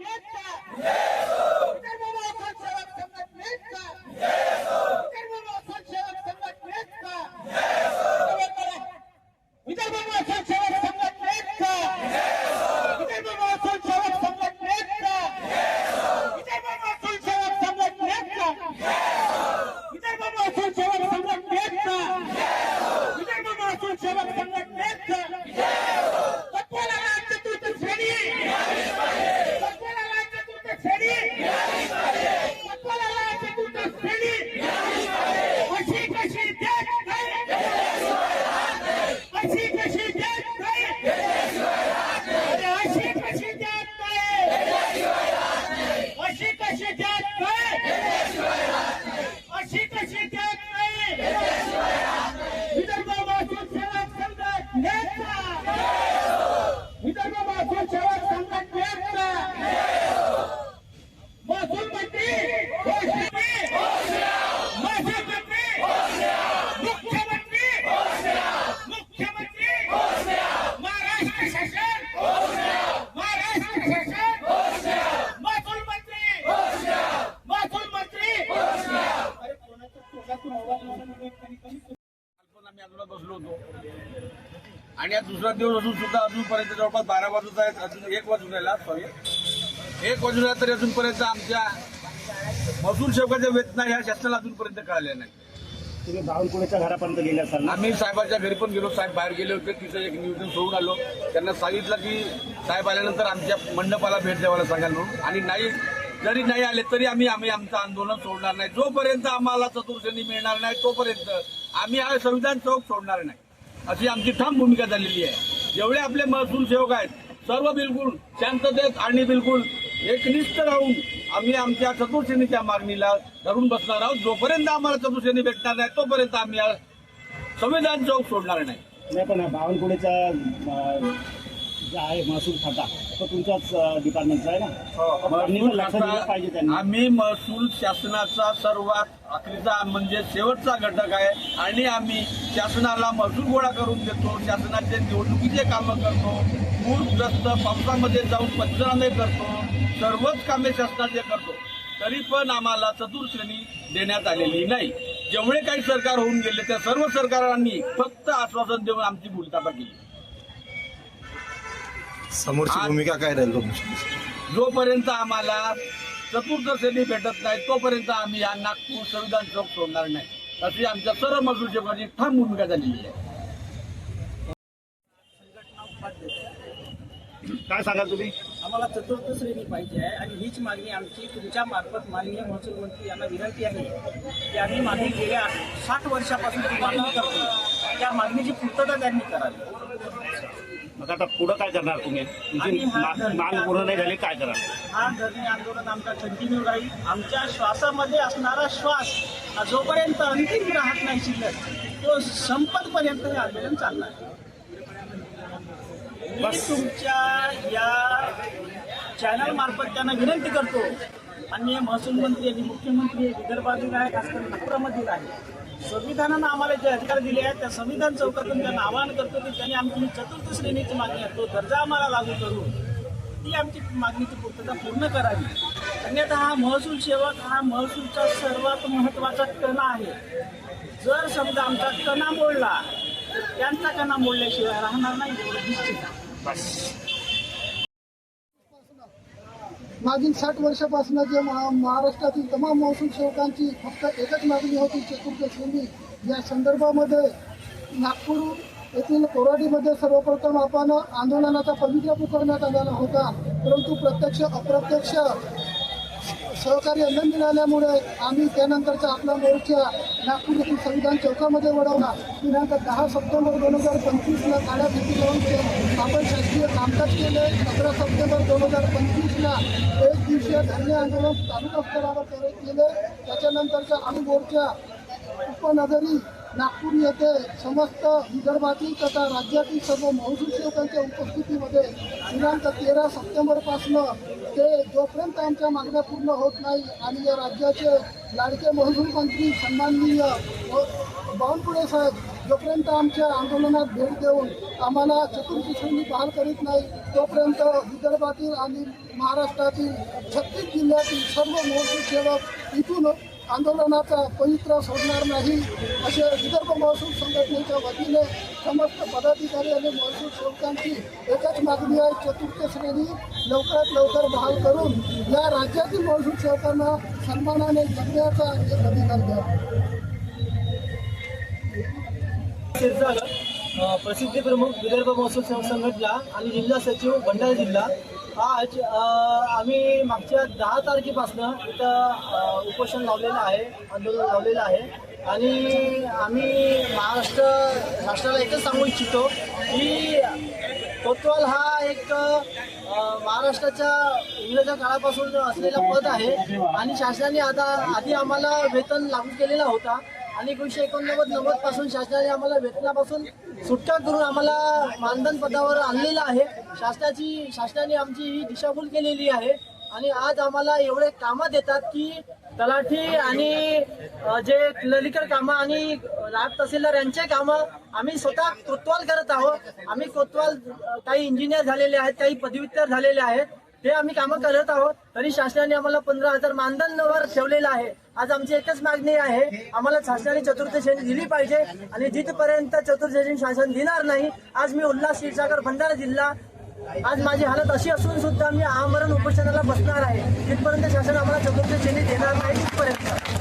संघटनेचा विदर्भ महसूल सेवक संघटनेचा विदर्भ महसूल सेवक संघटनेचा विदर्भ महसूल सेवक संघटनेचा विदर्भ महसूल सेवक संघटनेचा विदर्भ महसूल सेवक संघटनेचा विदर्भ महसूल सेवक संघटनेचा विदर्भ महसूल सेवक संघटनेचा तत्वाला राज्य चतुर्थ श्रेणी तत्वाला राज्य चतुर्थ श्रेणी तत्वाला राज्य चतुर्थ श्रेणी अशी कशी देत नाही अशी कशी देत नाही अरे अशी कशी देत नाही अशी कशी देत नाही अशी कशी देत नाही विदर्भ महसूल सेवक संघटनेचा विदर्भ महसूल सेवक संघटनेचा महसूल मंत्री घोषणे महसूल मंत्री मुख्यमंत्री मुख्यमंत्री महाराष्ट्र शासन महाराष्ट्र शासन महसूल मंत्री महसूल मंत्री अरे कोणाच्या तोंडातून आवाज मला नाही येत तरी कमी पण आम्ही आजूला बसलो होतो आणि आज दुसरा दिवस असून सुद्धा अजूनपर्यंत जवळपास बारा वाजत आहेत अजून एक वाजून राहिला सॉरी एक वाजून राहिला तरी अजूनपर्यंत आमच्या महसूल सेवकाच्या वेतना ह्या शासनाला अजूनपर्यंत कळाल्या नाही. तुम्ही बावनकुळेच्या घरापर्यंत गेले असाल ना आम्ही साहेबाच्या घरी पण गेलो साहेब बाहेर गेले होते. तिथं एक निवेदन सोडून आलो. त्यांना सांगितलं की साहेब आल्यानंतर आमच्या मंडपाला भेट द्यावायला सांगाल म्हणून. आणि नाही जरी नाही आले तरी आम्ही आम्ही आमचं आंदोलन सोडणार नाही. जोपर्यंत आम्हाला चतुर्श्रेणी मिळणार नाही तोपर्यंत आम्ही हा संविधान चौक सोडणार नाही. अशी आमची ठाम भूमिका झालेली आहे. जेवढे आपले महसूल सेवक आहेत सर्व बिलकुल शांततेत आणि बिलकुल एकनिष्ठ राहून आम्ही आमच्या चतुर्श्रेणीच्या मागणीला धरून बसणार आहोत. जोपर्यंत आम्हाला चतुर्श्रेणी भेटणार नाही तोपर्यंत आम्ही संविधान चौक सोडणार नाही. पण बावनकुळेचा जे आहे महसूल खाता तो तुमच्याच डिपार्टमेंटचा आहे ना? त्यांनी पण लक्ष दिलं पाहिजे त्यांनी. आम्ही महसूल शासनाचा सर्वात आखरीचा म्हणजे शेवटचा घटक आहे आणि आम्ही शासनाला महसूल गोळा करून देतो शासनाचे निवडणुकीचे कामं करतो पूरग्रस्त पावसामध्ये जाऊन पंचनामे करतो सर्वच कामे शासनाचे करतो. तरी पण आम्हाला चतुर्श्रेणी देण्यात आलेली नाही. जेवढे काही सरकार होऊन गेले त्या सर्व सरकारांनी फक्त आश्वासन देऊन आमची भूलतापा केली समोरची भूमिका काय राहील तुमची जोपर्यंत आम्हाला चतुर्थ श्रेणी भेटत नाही तोपर्यंत आम्ही या नागपूर संविधान चौक सोडणार नाही. अशी आमच्या सर्व मजूर सेवकांची ठाम भूमिका झालेली आहे. काय सांगाल तुम्ही? आम्हाला चतुर्थ श्रेणी पाहिजे आहे आणि हीच मागणी आमची तुमच्या मार्फत माननीय महसूल मंत्री यांना विनंती आहे की आम्ही मागणी गेल्या साठ वर्षापासून ती मागणी करतो त्या मागणीची पूर्तता त्यांनी करावी. मग आता पुढं काय करणार तुम्ही? तुमची आणि मा- धरणे- मागणी पूर्ण नाही झाली काय करणार? हा धरणे आंदोलन आमचा कंटिन्यू राहील. आमच्या श्वासामध्ये असणारा श्वास हा जोपर्यंत अंतिम राहत नाही शिल्लक तो संपतपर्यंत हे आंदोलन चालणार. मी तुमच्या या चॅनल मार्फत त्यांना विनंती करतो. माननीय महसूल मंत्री आणि मुख्यमंत्री हे विदर्भातील आहे खासकर नागपुरामधील आहे संविधानानं आम्हाला जे अधिकार दिले आहेत त्या संविधान चौकातून त्यांना आवाहन करतो की त्यांनी आमची चतुर्थ श्रेणीची मागणी आहे. तो दर्जा आम्हाला लागू करून ती आमची मागणीची पूर्तता पूर्ण करावी. अन्यथा हा महसूल सेवक हा महसूलचा सर्वात महत्त्वाचा कणा आहे. जर समजा आमचा कणा मोडला त्यांचा कणा मोडल्याशिवाय राहणार नाही. निश्चित. मागील साठ वर्षापासून जे महा- महाराष्ट्रातील तमाम महसूल सेवकांची फक्त एकच मागणी होती चतुर्थ या संदर्भामध्ये नागपूर येथील कोराडीमध्ये सर्वप्रथम आपण आंदोलनाचा पवित्र पुकारण्यात आलेला होता. परंतु प्रत्यक्ष अप्रत्यक्ष सहकार्य न मिळाल्यामुळे आम्ही त्यानंतरचा आपला मोर्चा नागपूर येथील संविधान चौकामध्ये वळवला. दिनांक दहा सप्टेंबर दोन हजार पंचवीसला काळ्या फिती लावून के- आपण शासकीय कामकाज केले. सतरा सप्टेंबर दोन हजार पंचवीसला एक दिवसीय धरणे आंदोलन तालुका स्तरावर केले. त्याच्यानंतरचा आम्ही मोर्चा उपनगरी नागपूर येथे समस्त विदर्भातील तथा राज्यातील सर्व महसूल सेवकांच्या उपस्थितीमध्ये दिनांक तेरा सप्टेंबरपासनं ते जोपर्यंत आमच्या मागण्या पूर्ण होत नाही आणि या राज्याचे लाडके महसूल मंत्री सन्माननीय बावनकुळे साहेब जोपर्यंत आमच्या आंदोलनात भेट देऊन आम्हाला चतुर्थी बहाल करीत नाही तोपर्यंत विदर्भातील आणि महाराष्ट्रातील छत्तीस जिल्ह्यातील सर्व महसूल सेवक इथून आंदोलनाचा पवित्रा सोडणार नाही असे विदर्भ महसूल संघटनेच्या वतीने समस्त पदाधिकारी आणि महसूल सेवकांची एकच मागणी आहे चतुर्थ श्रेणी लवकरात लवकर बहाल करून या राज्यातील महसूल सेवकांना सन्मानाने जगण्याचा एक अधिकार द्या. प्रसिद्धी प्रमुख विदर्भ महसूल सेवा संघटना आणि जिल्हा सचिव भंडारा जिल्हा. आज आम्ही मागच्या दहा तारखेपासून इथं उपोषण लावलेलं आहे आंदोलन लावलेलं आहे. आणि आम्ही महाराष्ट्र राष्ट्राला एकच सांगू इच्छितो की कोतवाल हा एक महाराष्ट्राच्या इंग्रजा काळापासून असलेला पद आहे. आणि शासनाने आता आधी आम्हाला वेतन लागू केलेला होता. आणि एकोणीसशे एकोणनव्वद नव्वदपासून शासनाने आम्हाला वेतनापासून सुटका करून आम्हाला मानधन पदावर आणलेलं आहे. शासनाची शासनाने आमची ही दिशाभूल केलेली आहे. आणि आज आम्हाला एवढे कामं देतात की तलाठी आणि जे क्लरिकल कामं आणि राज तहसीलदार यांचे कामं आम्ही स्वतः कोतवाल करत आहोत. आम्ही कोतवाल काही इंजिनियर झालेले आहेत काही पदव्युत्तर झालेले आहेत. ते आम्ही कामं करत आहोत. तरी शासनाने आम्हाला पंधरा हजार मानधनवर ठेवलेलं आहे. आज आमची एकच मागणी आहे. आम्हाला शासनाने चतुर्थ श्रेणी दिली पाहिजे आणि जिथपर्यंत चतुर्थ श्रेणी शासन देणार नाही आज मी उल्हास क्षीरसागर भंडारा जिल्हा आज माझी हालत अशी असून सुद्धा मी आमरण उपोषणाला बसणार आहे. जिथपर्यंत शासन आम्हाला चतुर्थ श्रेणी देणार नाही तिथपर्यंत.